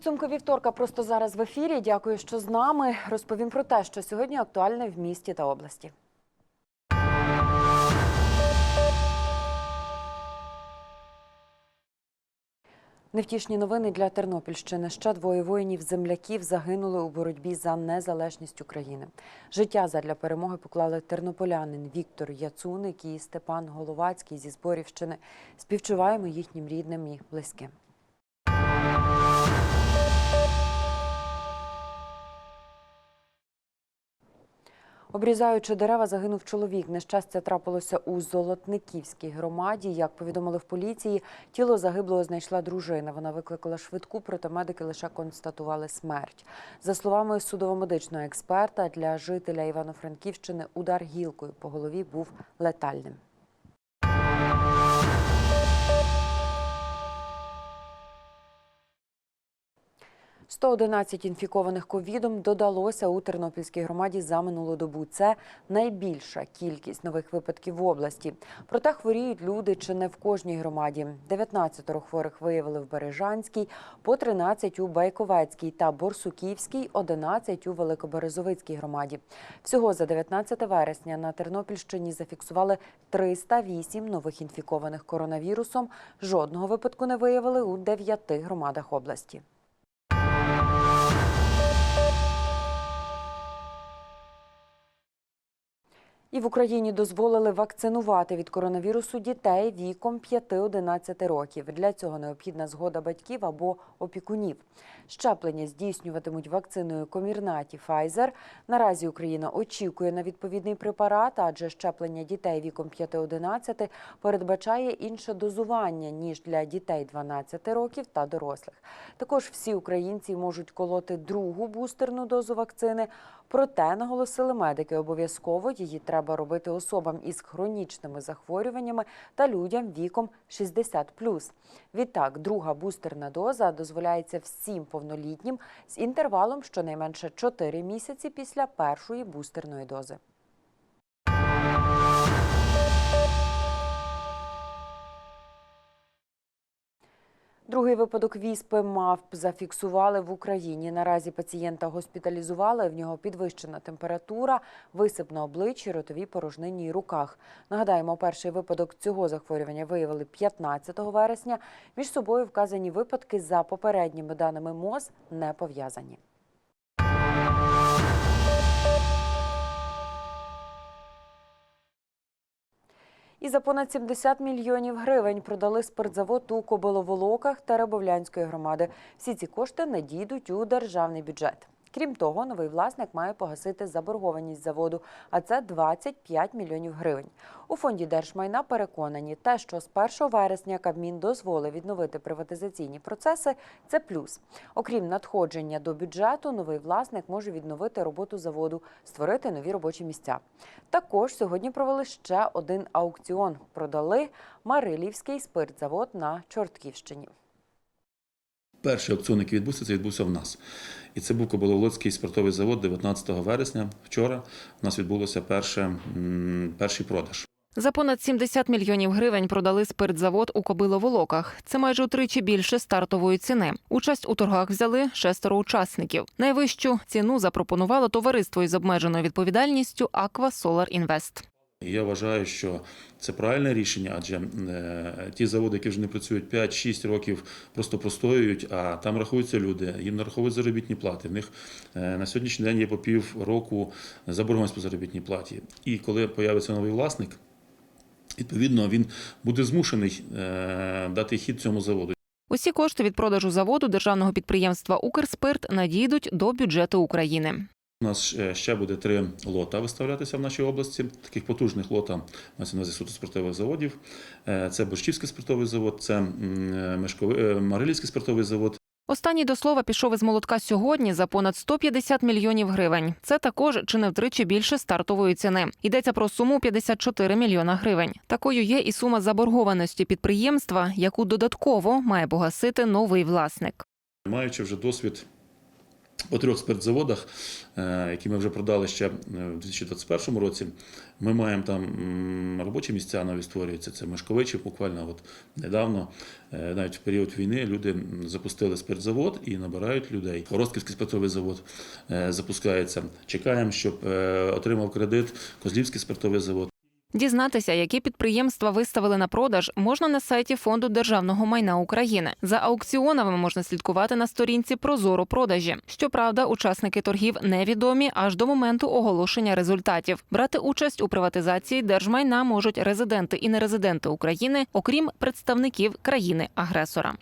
Підсумки вівторка просто зараз в ефірі. Дякую, що з нами. Розповім про те, що сьогодні актуальне в місті та області. Невтішні новини для Тернопільщини. Ще двоє воїнів-земляків загинули у боротьбі за незалежність України. Життя задля перемоги поклали тернополянин Віктор Яцуник і Степан Головацький зі Зборівщини. Співчуваємо їхнім рідним і близьким. Обрізаючи дерева, загинув чоловік. Нещастя трапилося у Золотниківській громаді. Як повідомили в поліції, тіло загиблого знайшла дружина. Вона викликала швидку, проте медики лише констатували смерть. За словами судово-медичного експерта, для жителя Івано-Франківщини удар гілкою по голові був летальним. – 111 інфікованих ковідом додалося у Тернопільській громаді за минулу добу. Це найбільша кількість нових випадків в області. Проте хворіють люди чи не в кожній громаді. 19 хворих виявили в Бережанській, по 13 у Байковецькій та Борсуківській, 11 у Великоберезовицькій громаді. Всього за 19 вересня на Тернопільщині зафіксували 308 нових інфікованих коронавірусом. Жодного випадку не виявили у 9 громадах області. І в Україні дозволили вакцинувати від коронавірусу дітей віком 5-11 років. Для цього необхідна згода батьків або опікунів. Щеплення здійснюватимуть вакциною Комірнаті Pfizer. Наразі Україна очікує на відповідний препарат, адже щеплення дітей віком 5-11 передбачає інше дозування ніж для дітей 12 років та дорослих. Також всі українці можуть колоти другу бустерну дозу вакцини. Проте наголосили медики, обов'язково її треба робити особам із хронічними захворюваннями та людям віком 60+. Відтак, друга бустерна доза дозволяється всім повнолітнім з інтервалом щонайменше 4 місяці після першої бустерної дози. Другий випадок віспи мавп зафіксували в Україні. Наразі пацієнта госпіталізували. В нього підвищена температура, висип на обличчі, ротові порожнині і руках. Нагадаємо, перший випадок цього захворювання виявили 15 вересня. Між собою вказані випадки за попередніми даними МОЗ не пов'язані. І за понад 70 мільйонів гривень продали спиртзавод у Кобиловолоках та Рибовлянської громади. Всі ці кошти надійдуть у державний бюджет. Крім того, новий власник має погасити заборгованість заводу, а це 25 мільйонів гривень. У фонді держмайна переконані, те, що з 1 вересня Кабмін дозволив відновити приватизаційні процеси, це плюс. Окрім надходження до бюджету, новий власник може відновити роботу заводу, створити нові робочі місця. Також сьогодні провели ще один аукціон. Продали Марилівський спиртзавод на Чортківщині. Перший аукціон, який відбувся, це відбувся в нас. І це був Кобиловодський спиртовий завод 19 вересня. Вчора у нас відбулося перше, перший продаж. За понад 70 мільйонів гривень продали спиртзавод у Кобиловолоках. Це майже утричі більше стартової ціни. Участь у торгах взяли шестеро учасників. Найвищу ціну запропонувало товариство із обмеженою відповідальністю Aqua Solar Invest. Я вважаю, що це правильне рішення, адже е, ті заводи, які вже не працюють 5-6 років, просто простоюють, а там рахуються люди, їм нараховують заробітні плати. В них е, на сьогоднішній день є по пів року заборгованість по заробітній платі. І коли появиться новий власник, відповідно він буде змушений е, дати хід цьому заводу. Усі кошти від продажу заводу державного підприємства Укрспирт надійдуть до бюджету України. У нас ще буде три лота виставлятися в нашій області. Таких потужних лота нас на суто спиртових заводів. Е, Це Борщівський спиртовий завод, це е, е, Марилівський спиртовий завод. Останній до слова пішов із молотка сьогодні за понад 150 мільйонів гривень. Це також чи не втричі більше стартової ціни. Йдеться про суму 54 мільйона гривень. Такою є і сума заборгованості підприємства, яку додатково має погасити новий власник. Маючи вже досвід по трьох спиртзаводах, е, які ми вже продали ще е, в 2021 році. Ми маємо там робочі місця нові створюються. Це Мешковичі, буквально от недавно, е, навіть в період війни, люди запустили спиртзавод і набирають людей. Ростківський спиртовий завод запускається. Чекаємо, щоб отримав кредит Козлівський спиртовий завод. Дізнатися, які підприємства виставили на продаж, можна на сайті Фонду державного майна України. За аукціонами можна слідкувати на сторінці Прозоро продажі. Щоправда, учасники торгів невідомі аж до моменту оголошення результатів. Брати участь у приватизації держмайна можуть резиденти і нерезиденти України, окрім представників країни-агресора.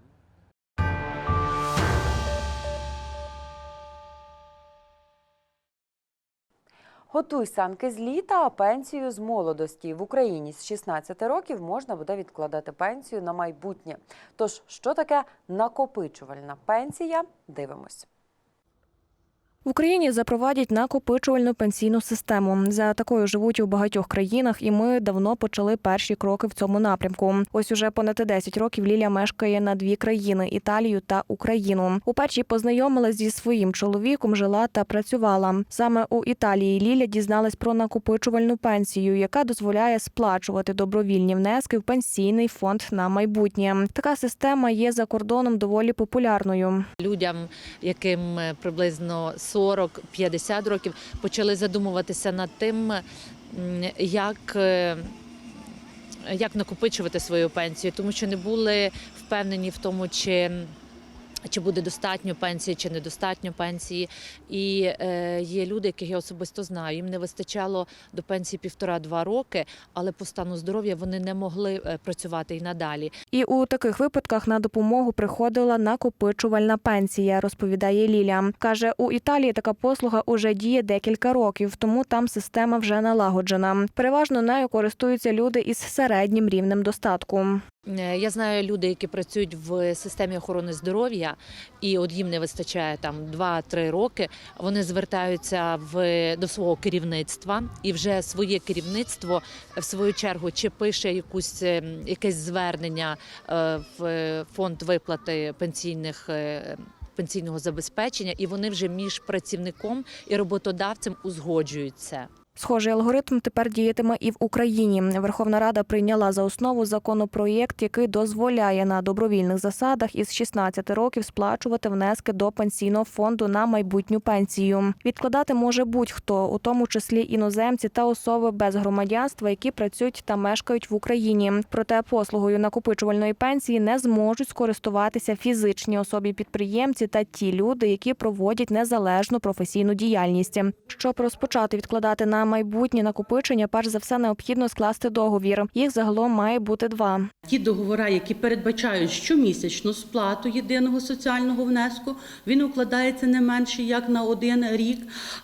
Готуй санки з літа, а пенсію з молодості. В Україні з 16 років можна буде відкладати пенсію на майбутнє. Тож, що таке накопичувальна пенсія? Дивимось. В Україні запровадять накопичувальну пенсійну систему. За такою живуть у багатьох країнах, і ми давно почали перші кроки в цьому напрямку. Ось уже понад 10 років Ліля мешкає на дві країни Італію та Україну. У першій познайомилась зі своїм чоловіком, жила та працювала. Саме у Італії Ліля дізналась про накопичувальну пенсію, яка дозволяє сплачувати добровільні внески в пенсійний фонд на майбутнє. Така система є за кордоном доволі популярною. людям, яким е, приблизно 40-50 років, почали задумуватися над тим, як, е, як накопичувати свою пенсію, тому що не були впевнені в тому, чи. Чи буде достатньо пенсії, чи недостатньо пенсії. І е, є люди, яких я особисто знаю. Їм не вистачало до пенсії півтора-два роки, але по стану здоров'я вони не могли е, працювати і надалі. І у таких випадках на допомогу приходила накопичувальна пенсія, розповідає Ліля. Каже, у Італії така послуга уже діє декілька років, тому там система вже налагоджена. Переважно нею користуються люди із середнім рівнем достатку. Е, Я знаю люди, які працюють в системі охорони здоров'я, і от їм не вистачає там 2-3 роки. Вони звертаються в до свого керівництва, і вже своє керівництво в свою чергу чи пише якусь е, якесь звернення е, в фонд виплати пенсійних. Пенсійного забезпечення, і вони вже між працівником і роботодавцем узгоджують це. Схожий алгоритм тепер діятиме і в Україні. Верховна Рада прийняла за основу законопроєкт, який дозволяє на добровільних засадах із 16 років сплачувати внески до пенсійного фонду на майбутню пенсію. Відкладати може будь-хто, у тому числі іноземці та особи без громадянства, які працюють та мешкають в Україні. Проте послугою накопичувальної пенсії не зможуть скористуватися фізичні особі-підприємці та ті люди, які проводять незалежну професійну діяльність. Щоб розпочати відкладати на майбутнє накопичення, перш за все необхідно скласти договір. Їх загалом має бути два. Ті договори, які передбачають щомісячну сплату єдиного соціального внеску, він укладається не менше як на один рік,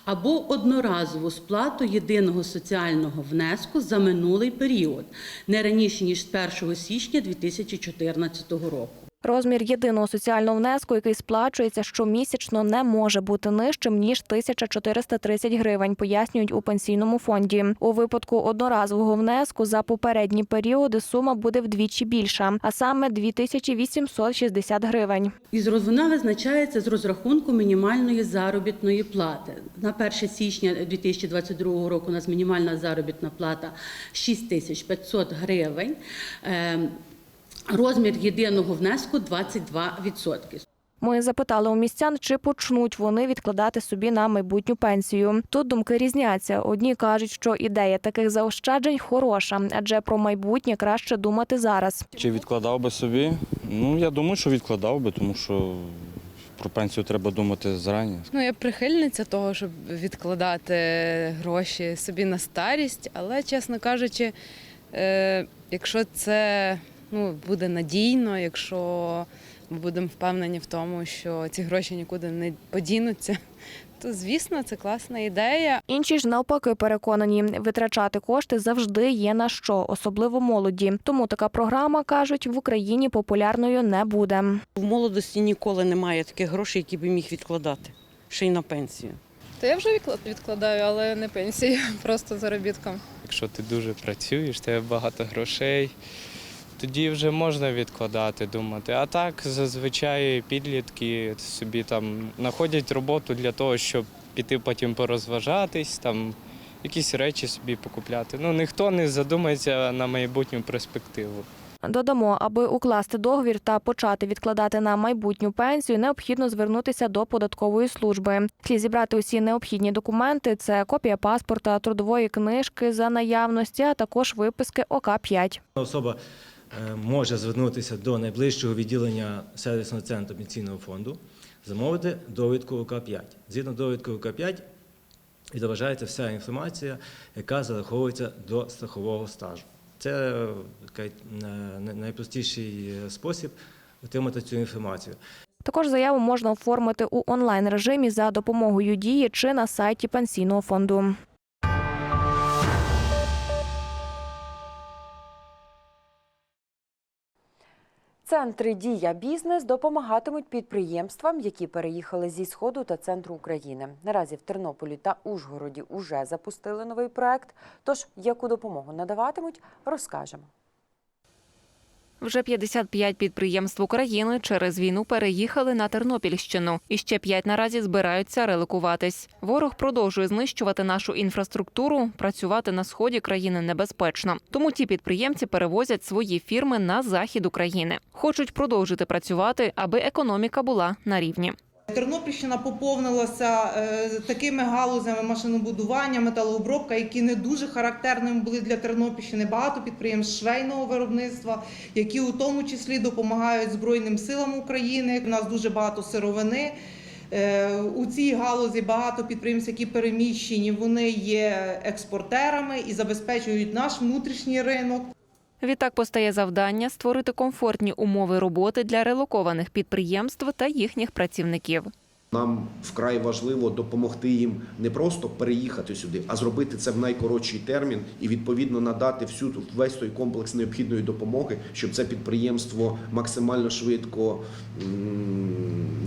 або одноразову сплату єдиного соціального внеску за минулий період, не раніше ніж з 1 січня 2014 року. Розмір єдиного соціального внеску, який сплачується щомісячно, не може бути нижчим ніж 1430 гривень, пояснюють у пенсійному фонді. У випадку одноразового внеску за попередні періоди сума буде вдвічі більша, а саме 2860 гривень. І з- вона визначається з розрахунку мінімальної заробітної плати. На 1 січня 2022 року у нас мінімальна заробітна плата 6500 гривень. Розмір єдиного внеску 22%. Ми запитали у містян, чи почнуть вони відкладати собі на майбутню пенсію. Тут думки різняться. Одні кажуть, що ідея таких заощаджень хороша, адже про майбутнє краще думати зараз. Чи відкладав би собі? Ну, я думаю, що відкладав би, тому що про пенсію треба думати зарані. Ну, я прихильниця того, щоб відкладати гроші собі на старість, але, чесно кажучи, е, якщо це ну, буде надійно, якщо ми будемо впевнені в тому, що ці гроші нікуди не подінуться, то звісно це класна ідея. Інші ж навпаки переконані, витрачати кошти завжди є на що, особливо молоді. Тому така програма кажуть в Україні популярною не буде. В молодості ніколи немає таких грошей, які би міг відкладати, ще й на пенсію. То я вже відкладаю, але не пенсію, просто заробітком. Якщо ти дуже працюєш, тебе багато грошей, тоді вже можна відкладати, думати. А так зазвичай підлітки собі там знаходять роботу для того, щоб піти потім порозважатись, там якісь речі собі покупляти. Ну ніхто не задумається на майбутню перспективу. Додамо, аби укласти договір та почати відкладати на майбутню пенсію, необхідно звернутися до податкової служби. Слід зібрати усі необхідні документи: це копія паспорта, трудової книжки за наявності, а також виписки ОК 5 Особа може звернутися до найближчого відділення сервісного центру пенсійного фонду, замовити довідку ОК-5. Згідно довідки ОК-5 відображається вся інформація, яка зараховується до страхового стажу. Це е, е, най- найпростіший е, спосіб отримати цю інформацію. Також заяву можна оформити у онлайн режимі за допомогою дії чи на сайті пенсійного фонду. Центри Дія бізнес допомагатимуть підприємствам, які переїхали зі сходу та центру України. Наразі в Тернополі та Ужгороді уже запустили новий проект. Тож яку допомогу надаватимуть, розкажемо. Вже 55 підприємств України через війну переїхали на Тернопільщину, і ще 5 наразі збираються релокуватись. Ворог продовжує знищувати нашу інфраструктуру. Працювати на сході країни небезпечно. Тому ті підприємці перевозять свої фірми на захід України. Хочуть продовжити працювати, аби економіка була на рівні. Тернопільщина поповнилася е, такими галузями машинобудування, металообробка, які не дуже характерними були для Тернопільщини. Багато підприємств швейного виробництва, які у тому числі допомагають Збройним силам України. У нас дуже багато сировини. Е, У цій галузі багато підприємств, які переміщені, вони є експортерами і забезпечують наш внутрішній ринок. Відтак постає завдання створити комфортні умови роботи для релокованих підприємств та їхніх працівників. Нам вкрай важливо допомогти їм не просто переїхати сюди, а зробити це в найкоротший термін і відповідно надати всю весь той комплекс необхідної допомоги, щоб це підприємство максимально швидко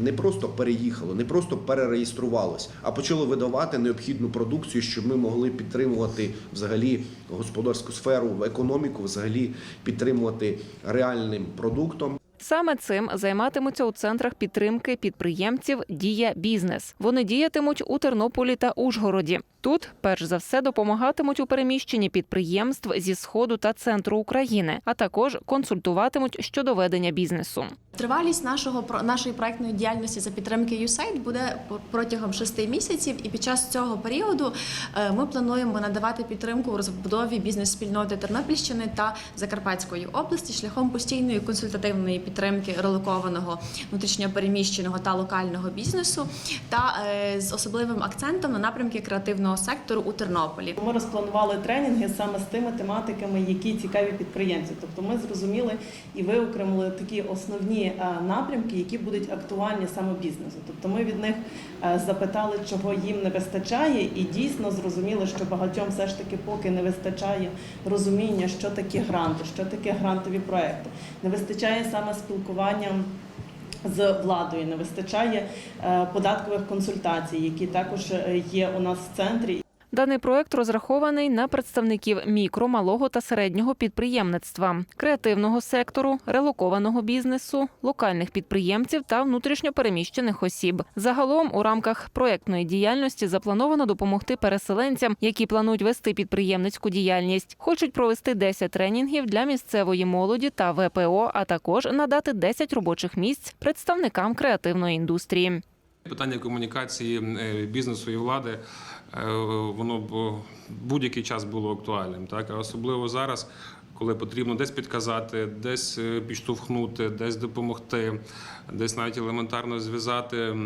не просто переїхало, не просто перереєструвалось, а почало видавати необхідну продукцію, щоб ми могли підтримувати взагалі господарську сферу, економіку, взагалі підтримувати реальним продуктом. Саме цим займатимуться у центрах підтримки підприємців Дія бізнес. Вони діятимуть у Тернополі та Ужгороді. Тут, перш за все, допомагатимуть у переміщенні підприємств зі сходу та центру України, а також консультуватимуть щодо ведення бізнесу. Тривалість нашого нашої проектної діяльності за підтримки USAID буде протягом шести місяців, і під час цього періоду е, ми плануємо надавати підтримку у розбудові бізнес-спільноти Тернопільщини та Закарпатської області шляхом постійної консультативної підтримки релокованого внутрішньопереміщеного та локального бізнесу, та е, з особливим акцентом на напрямки креативного сектору у Тернополі. Ми розпланували тренінги саме з тими тематиками, які цікаві підприємців. Тобто ми зрозуміли і виокремили такі основні е, напрямки, які будуть актуальні саме бізнесу. Тобто ми від них е, запитали, чого їм не вистачає, і дійсно зрозуміли, що багатьом все ж таки поки не вистачає розуміння, що таке гранти, що таке грантові проекти. Не вистачає саме спілкування з владою, не вистачає е, податкових консультацій, які також е, є у нас в центрі. Даний проект розрахований на представників мікро, малого та середнього підприємництва, креативного сектору, релокованого бізнесу, локальних підприємців та внутрішньопереміщених осіб. Загалом у рамках проектної діяльності заплановано допомогти переселенцям, які планують вести підприємницьку діяльність. Хочуть провести 10 тренінгів для місцевої молоді та ВПО, а також надати 10 робочих місць представникам креативної індустрії. Питання комунікації е, бізнесу і влади е, воно будь-який час було актуальним, так а особливо зараз, коли потрібно десь підказати, десь е, підштовхнути, десь допомогти, десь навіть елементарно зв'язати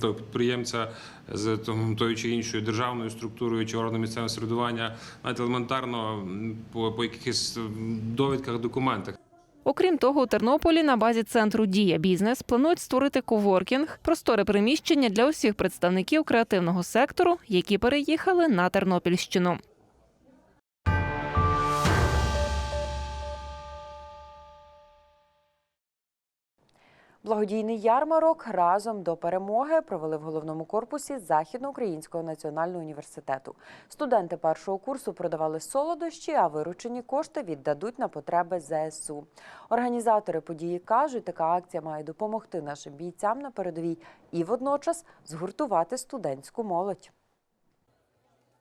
того підприємця з тою чи іншою державною структурою чи органом місцевого самоврядування, навіть елементарно по, по якихось довідках, документах. Окрім того, у Тернополі на базі центру Дія бізнес планують створити коворкінг, просторе приміщення для усіх представників креативного сектору, які переїхали на Тернопільщину. Благодійний ярмарок разом до перемоги провели в головному корпусі Західноукраїнського національного університету. Студенти першого курсу продавали солодощі, а виручені кошти віддадуть на потреби ЗСУ. Організатори події кажуть, така акція має допомогти нашим бійцям на передовій і водночас згуртувати студентську молодь.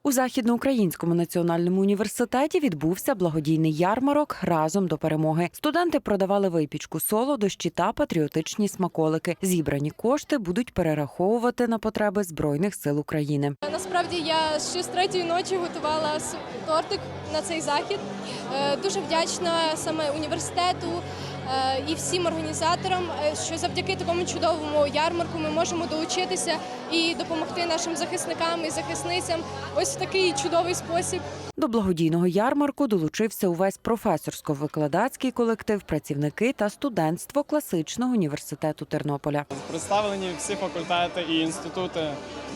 У Західноукраїнському національному університеті відбувся благодійний ярмарок разом до перемоги. Студенти продавали випічку, солодощі та патріотичні смаколики. Зібрані кошти будуть перераховувати на потреби збройних сил України. Насправді я ще з третьої ночі готувала тортик на цей захід. Е, Дуже вдячна саме університету і всім організаторам, е, що завдяки такому чудовому ярмарку ми можемо долучитися і допомогти нашим захисникам і захисницям ось в такий чудовий спосіб. До благодійного ярмарку долучився увесь професорсько-викладацький колектив, працівники та студентство класичного університету Тернополя. Представлені всі факультети і інститути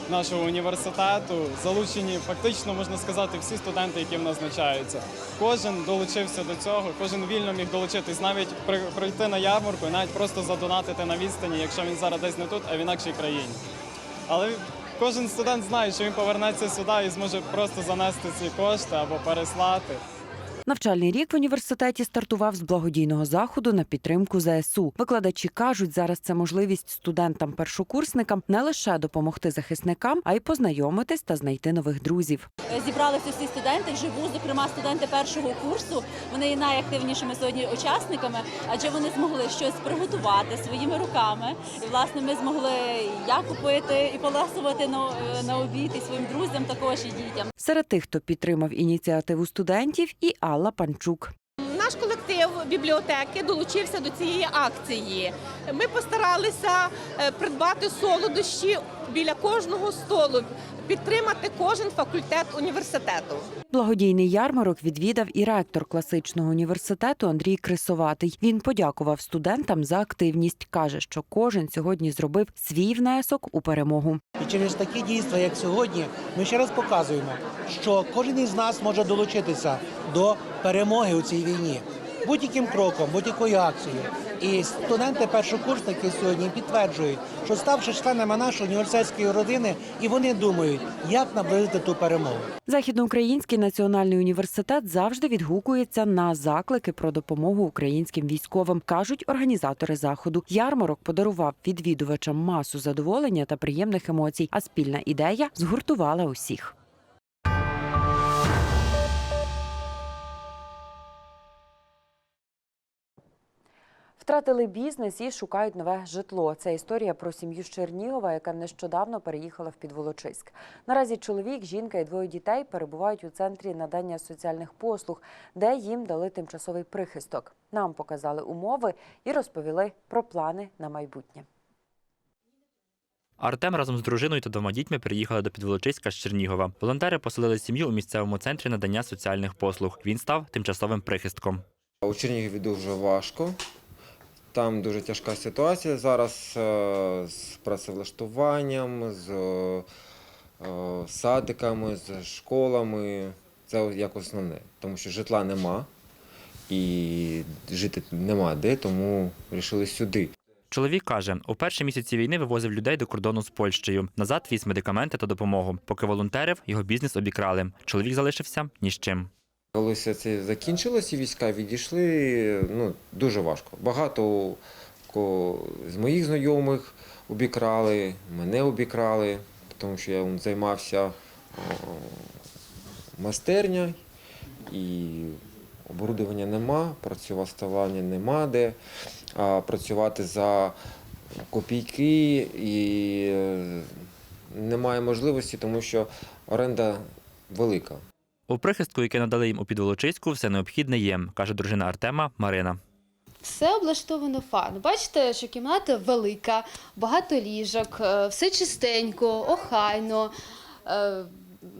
нашого університету. Залучені фактично можна сказати всі студенти, нас навчаються. Кожен долучився до цього, кожен вільно міг долучитись, навіть при- прийти на ярмарку, і навіть просто задонатити на відстані, якщо він зараз десь не тут, а в інакшій країні. Але кожен студент знає, що він повернеться сюди і зможе просто занести ці кошти або переслати. Навчальний рік в університеті стартував з благодійного заходу на підтримку ЗСУ. Викладачі кажуть, зараз це можливість студентам-першокурсникам не лише допомогти захисникам, а й познайомитись та знайти нових друзів. Зібралися всі студенти живу, зокрема студенти першого курсу. Вони є найактивнішими сьогодні учасниками, адже вони змогли щось приготувати своїми руками. І власне ми змогли як купити і поласувати на, на обід і своїм друзям, також і дітям. Серед тих, хто підтримав ініціативу студентів, і Алла Панчук. Наш колектив бібліотеки долучився до цієї акції. Ми постаралися е, придбати солодощі біля кожного столу, підтримати кожен факультет університету. Благодійний ярмарок відвідав і ректор класичного університету Андрій Крисоватий. Він подякував студентам за активність. каже, що кожен сьогодні зробив свій внесок у перемогу. І через такі дійства, як сьогодні, ми ще раз показуємо, що кожен із нас може долучитися до перемоги у цій війні будь-яким кроком, будь-якою акцією. І студенти першокурсники сьогодні підтверджують, що ставши членами нашої університетської родини, і вони думають, як наблизити ту перемогу. Західноукраїнський національний університет завжди відгукується на заклики про допомогу українським військовим, кажуть організатори заходу. Ярмарок подарував відвідувачам масу задоволення та приємних емоцій. А спільна ідея згуртувала усіх. Втратили бізнес і шукають нове житло. Це історія про сім'ю з Чернігова, яка нещодавно переїхала в Підволочиськ. Наразі чоловік, жінка і двоє дітей перебувають у центрі надання соціальних послуг, де їм дали тимчасовий прихисток. Нам показали умови і розповіли про плани на майбутнє. Артем разом з дружиною та двома дітьми приїхали до Підволочиська з Чернігова. Волонтери поселили сім'ю у місцевому центрі надання соціальних послуг. Він став тимчасовим прихистком. У Чернігові дуже важко. Там дуже тяжка ситуація зараз е, з працевлаштуванням, з е, садиками, з школами. Це як основне, тому що житла нема і жити нема де, тому вирішили сюди. Чоловік каже, у перші місяці війни вивозив людей до кордону з Польщею. Назад віз медикаменти та допомогу. Поки волонтерів, його бізнес обікрали. Чоловік залишився ні з чим. Коли все це закінчилося, війська відійшли, ну, дуже важко. Багато з моїх знайомих обікрали, мене обікрали, тому що я займався майстерня і оборудовання нема, працювати нема де, а працювати за копійки і е, немає можливості, тому що оренда велика. У прихистку, який надали їм у Підволочиську, все необхідне є, каже дружина Артема Марина. Все облаштовано фан. Бачите, що кімната велика, багато ліжок, е, все чистенько, охайно. е,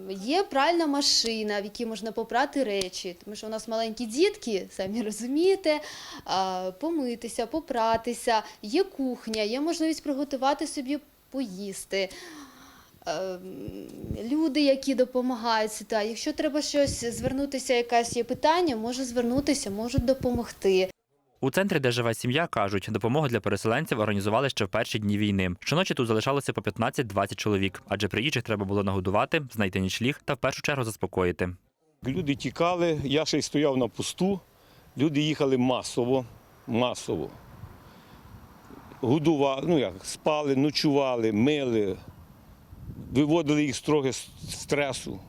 Є пральна машина, в якій можна попрати речі, тому що у нас маленькі дітки, самі розумієте, е, помитися, попратися, є кухня, є можливість приготувати собі поїсти. Е, Люди, які допомагають, та якщо треба щось звернутися, якесь є питання, може звернутися, можуть допомогти. У центрі, де живе сім'я, кажуть, допомогу для переселенців організували ще в перші дні війни. Щоночі тут залишалося по 15-20 чоловік, адже приїжджих треба було нагодувати, знайти нічліг та в першу чергу заспокоїти. Люди тікали, я ще й стояв на посту. Люди їхали масово, масово. Годували, ну як, спали, ночували, мили, виводили їх з трохи стресу.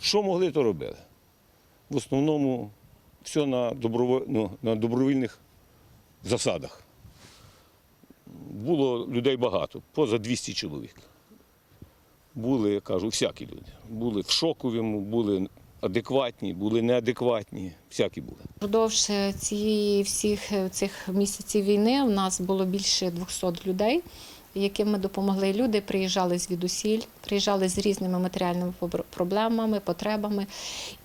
Що могли, то робили. В основному все на, доброво... ну, на добровільних засадах. Було людей багато, поза 200 чоловік. Були, я кажу, всякі люди. Були в шоковому, були адекватні, були неадекватні, всякі були. Продовж е, цієї всіх е, цих місяців війни у нас було більше 200 людей, яким ми допомогли. Люди приїжджали звідусіль, приїжджали з різними матеріальними проблемами, потребами.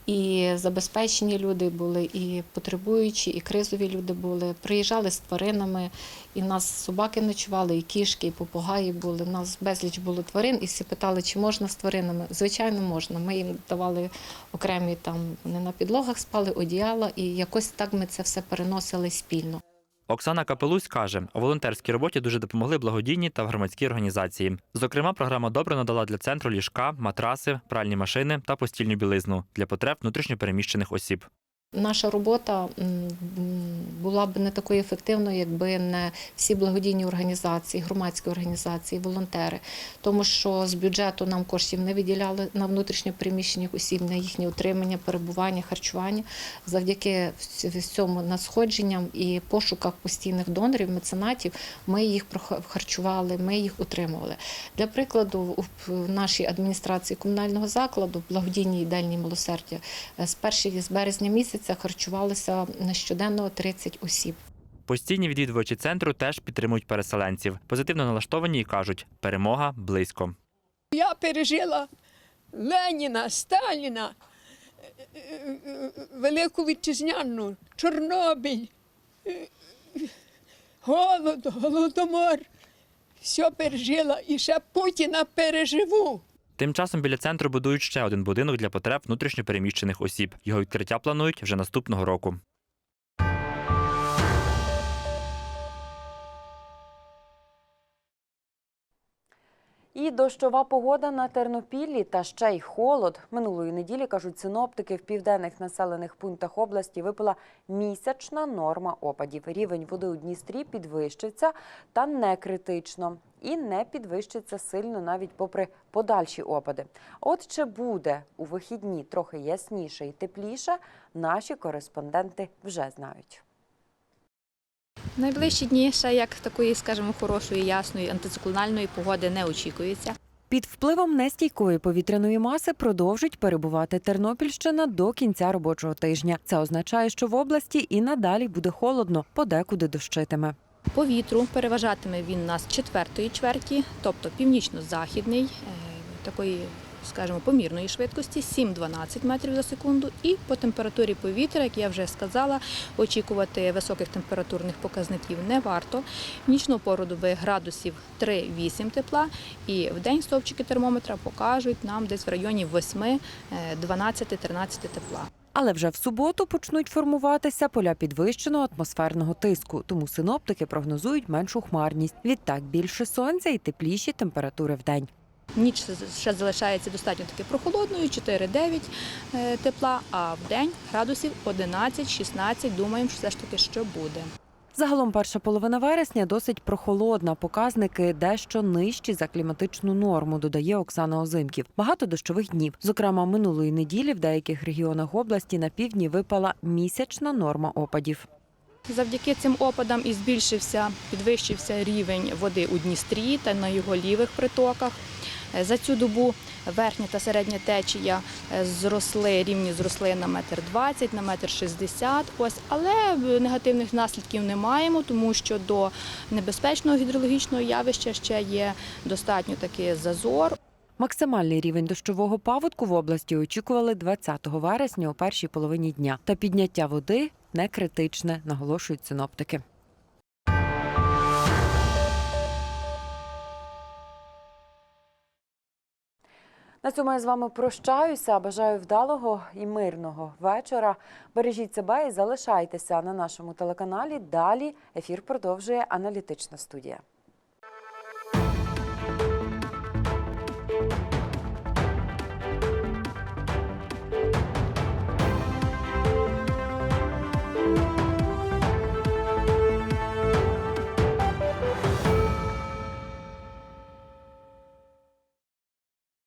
І забезпечені люди були, і потребуючі, і кризові люди були. Приїжджали з тваринами, і в нас собаки ночували, і кішки, і попугаї були. У нас безліч було тварин, і всі питали, чи можна з тваринами. Звичайно, можна. Ми їм давали окремі там, вони на підлогах спали, одіяла, і якось так ми це все переносили спільно. Оксана Капелусь каже, у волонтерській роботі дуже допомогли благодійні та громадські організації. Зокрема, програма добре надала для центру ліжка, матраси, пральні машини та постільну білизну для потреб внутрішньопереміщених осіб. Наша робота була б не такою ефективною, якби не всі благодійні організації, громадські організації, волонтери. Тому що з бюджету нам коштів не виділяли на внутрішньо переміщених осіб, на їхнє утримання, перебування, харчування. Завдяки вс- цьому надсходженням і пошуках постійних донорів, меценатів, ми їх харчували, ми їх утримували. Для прикладу, в нашій адміністрації комунального закладу, благодійній їдальні милосердя, е, з першої з березня місяця харчувалося щоденно 30 осіб. Постійні відвідувачі центру теж підтримують переселенців. Позитивно налаштовані і кажуть, перемога близько. Я пережила Леніна, Сталіна, е, е, е, Велику Вітчизняну, Чорнобиль, е, голод, голодомор. Все пережила і ще Путіна переживу. Тим часом біля центру будують ще один будинок для потреб внутрішньопереміщених осіб. Його відкриття планують вже наступного року. І дощова погода на Тернопіллі та ще й холод. Минулої неділі, кажуть синоптики, в південних населених пунктах області випала місячна норма опадів. Рівень води у Дністрі підвищиться та не критично. І не підвищиться сильно навіть попри подальші опади. От чи буде у вихідні трохи ясніше і тепліше, наші кореспонденти вже знають. Найближчі дні ще як такої, скажімо, хорошої, ясної антициклональної погоди не очікується. Під впливом нестійкої повітряної маси продовжить перебувати Тернопільщина до кінця робочого тижня. Це означає, що в області і надалі буде холодно, подекуди дощитиме. По вітру переважатиме він нас четвертої чверті, тобто північно-західний, е, такої, скажімо, помірної швидкості 7-12 метрів за секунду. І по температурі повітря, як я вже сказала, очікувати високих температурних показників не варто. В нічну пору доби градусів 3-8 тепла, і в день стовпчики термометра покажуть нам десь в районі 8-12-13 тепла. Але вже в суботу почнуть формуватися поля підвищеного атмосферного тиску, тому синоптики прогнозують меншу хмарність. Відтак більше сонця і тепліші температури в день. Ніч ще залишається достатньо таки прохолодною, 4-9 е, тепла, а в день градусів 11-16. Думаємо, що все ж таки що буде. Загалом перша половина вересня досить прохолодна. Показники дещо нижчі за кліматичну норму, додає Оксана Озимків. Багато дощових днів. Зокрема, минулої неділі в деяких регіонах області на півдні випала місячна норма опадів. Завдяки цим опадам і збільшився, підвищився рівень води у Дністрі та на його лівих притоках. Е, За цю добу верхня та середня течія е, зросли, рівні зросли на метр 20, на метр 60. Ось, але е, негативних наслідків не маємо, тому що до небезпечного гідрологічного явища ще є достатньо таки зазор. Максимальний рівень дощового паводку в області очікували 20 вересня у першій половині дня. Та підняття води не критичне, наголошують синоптики. На цьому я з вами прощаюся. Бажаю вдалого і мирного вечора. Бережіть себе і залишайтеся на нашому телеканалі. Далі ефір продовжує аналітична студія.